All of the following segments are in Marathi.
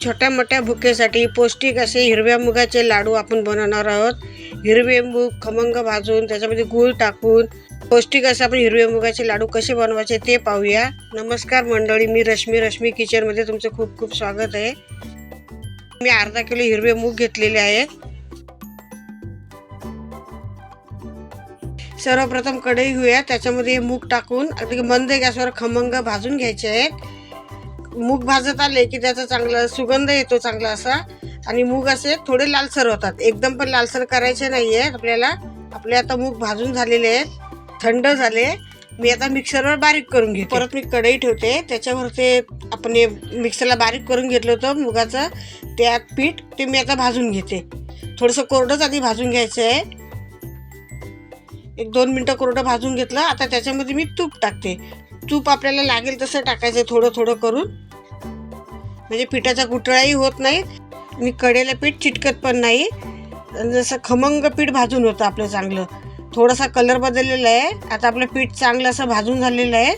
छोट्या मोठ्या भुकेसाठी पौष्टिक असे हिरव्या मुगाचे लाडू आपण बनवणार आहोत. हिरवे मूग खमंग भाजून त्याच्यामध्ये गूळ टाकून पौष्टिक असे आपण हिरवे मुगाचे लाडू कसे बनवायचे ते पाहूया. नमस्कार मंडळी मी रश्मी रश्मी किचनमध्ये तुमचं खूप खूप स्वागत आहे. मी अर्धा किलो हिरवे मूग घेतलेले आहे सर्वप्रथम कढई घेऊया त्याच्यामध्ये मूग टाकून अगदी मंद गॅसवर खमंग भाजून घ्यायचे आहेत. मूग भाजत आले की त्याचा चांगला सुगंध येतो चांगला असा. आणि मूग असे थोडे लालसर होतात. एकदम पण लालसर करायचे नाही आहेत आपल्याला आपले आता मूग भाजून झालेले आहेत. थंड झाले. मी आता मिक्सरवर बारीक करून घेते. परत मी कढई ठेवते. त्याच्यावर ते आपण हे मिक्सरला बारीक करून घेतलं होतं मुगाचं. त्यात पीठ ते मी आता भाजून घेते. थोडंसं कोरडंच आधी भाजून घ्यायचं आहे. एक दोन मिनटं कोरडं भाजून घेतलं. आता त्याच्यामध्ये मी तूप टाकते. तूप आपल्याला लागेल तसं टाकायचं थोडं थोडं करून. म्हणजे पिठाचा गुटळाही होत नाही आणि कडेला पीठ चिटकत पण नाही. जसं खमंग पीठ भाजून होतं आपलं चांगलं. थोडासा कलर बदललेला आहे. आता आपलं पीठ चांगलं असं भाजून झालेलं आहे.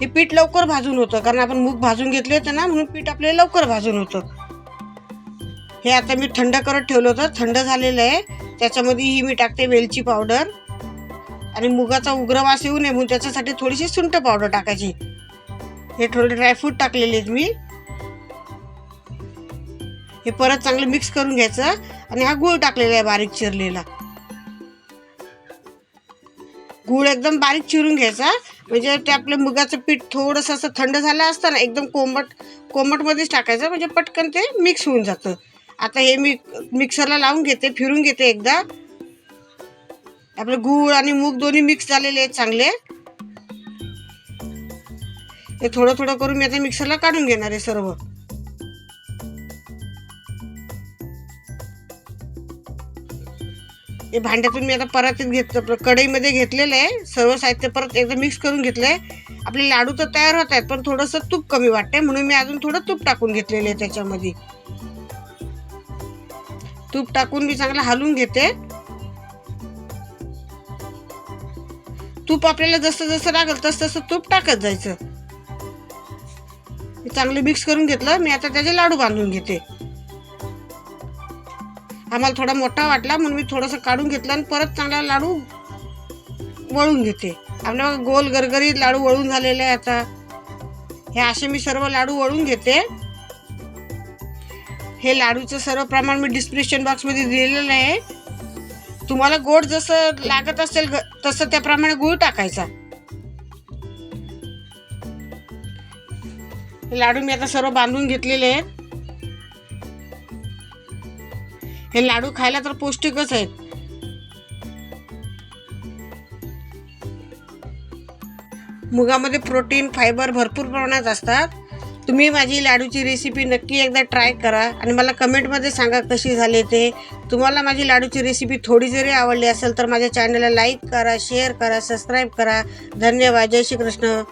हे पीठ लवकर भाजून होतं. कारण आपण मूग भाजून घेतले होते ना म्हणून पीठ आपल्याला लवकर भाजून होतं. हे आता मी थंड करत ठेवलं होतं. थंड झालेलं आहे. त्याच्यामध्ये ही मी टाकते वेलची पावडर आणि मुगाचा उग्र वास येऊ नये म्हणून त्याच्यासाठी थोडीशी सुंठ पावडर टाकायची. हे थोडे ड्रायफ्रूट टाकलेले आहेत मी. हे परत चांगलं मिक्स करून घ्यायचं आणि हा गूळ टाकलेला आहे बारीक चिरलेला. गूळ एकदम बारीक चिरून घ्यायचा म्हणजे ते आपलं मुगाचं पीठ थोडंसं असं थंड झालं असतं ना एकदम कोमट कोमटमध्येच टाकायचं म्हणजे पटकन ते मिक्स होऊन जातं. आता हे मी मिक्सरला लावून घेते फिरून घेते एकदा. आपलं गूळ आणि मूग दोन्ही मिक्स झालेले आहेत चांगले. हे थोडं थोडं करून मी आता मिक्सरला काढून घेणार आहे सर्व. हे भांड्यातून मी आता परत घेत कढईमध्ये घेतलेलं आहे. सर्व साहित्य परत एकदा मिक्स करून घेतलं आहे आपले लाडू तर तयार होत आहेत पण थोडंसं तूप कमी वाटतंय. म्हणून मी अजून थोडं तूप टाकून घेतलेलं आहे त्याच्यामध्ये. तूप टाकून मी चांगलं हलवून घेते. तूप आपल्याला जसं जसं लागेल तसं तसं तूप टाकत जायचं. चांगलं मिक्स करून घेतलं मी आता त्याचे लाडू बांधून घेते. आम्हाला थोडा मोठा वाटला म्हणून मी थोडंसं काढून घेतलं आणि परत चांगला लाडू वळून घेते. आपल्या गोल गरगरीत लाडू वळून झालेले आहे आता. हे असे मी सर्व लाडू वळून घेते. हे लाडूचं सर्व प्रमाण मी डिस्क्रिप्शन बॉक्समध्ये दिलेलं आहे. तुम्हाला गोड जसं लागत असेल ग- तसं त्याप्रमाणे गूळ टाकायचा. हे लाडू मी आता सर्व बांधून घेतलेले आहेत. हे लाडू खायला तर पौष्टिकच आहेत. मुगामध्ये प्रोटीन फायबर भरपूर प्रमाणात असतात. तुम्ही माझी लाडूची रेसिपी नक्की एकदा ट्राय करा आणि मला कमेंटमध्ये सांगा कशी झाली ते. तुम्हाला माझी लाडूची रेसिपी थोडी जरी आवडली असेल तर माझ्या चॅनलला लाईक करा शेअर करा सबस्क्राईब करा. धन्यवाद. जय श्री कृष्ण